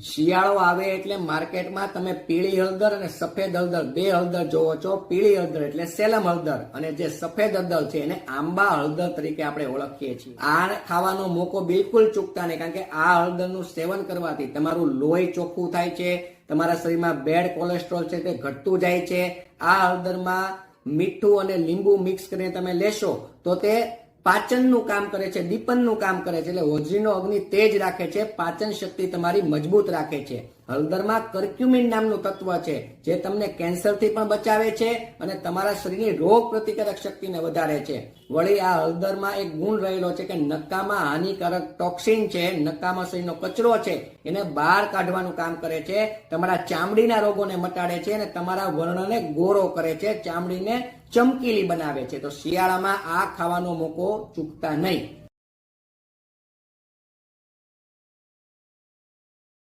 શિયાળો આવે એટલે માર્કેટમાં તમે પીળી હળદર અને સફેદ હળદર, બે હળદર જોવો છો, પીળી હળદર એટલે સેલમ હળદર. અને જે સફેદ હળદર છે એને આંબા હળદર તરીકે આપણે ઓળખીએ છીએ. આ ખાવાનો મોકો બિલકુલ ચૂકતા નહીં, કારણ કે આ હળદરનું સેવન કરવાથી તમારું લોહી ચોખ્ખું થાય છે, તમારા શરીરમાં બેડ કોલેસ્ટ્રોલ છે તે ઘટતું જાય છે. આ હળદરમાં મીઠું અને લીંબુ મિક્સ કરીને તમે લેશો તો તે પાચનનું કામ કરે છે, દીપનનું કામ કરે છે. એટલે હોજરીનો અગ્નિ તેજ રાખે છે, પાચન શક્તિ તમારી મજબૂત રાખે છે. હળદરમાં કર્ક્યુમિન નામનું તત્વ છે, જે તમને કેન્સરથી પણ બચાવે છે અને તમારા શરીરની રોગ પ્રતિકારક શક્તિને વધારે છે. વળી આ હળદરમાં એક ગુણ રહેલો છે કે નકામાં હાનિકારક ટોક્સિન છે, નકામાં શરીરનો કચરો છે, એને બહાર કાઢવાનું કામ કરે છે, તમારા ચામડીના રોગોને મટાડે છે અને તમારા વર્ણને ગોરો કરે છે, ચામડીને ચમકીલી બનાવે છે. તો શિયાળામાં આ ખાવાનો મોકો ચૂકતા નહીં.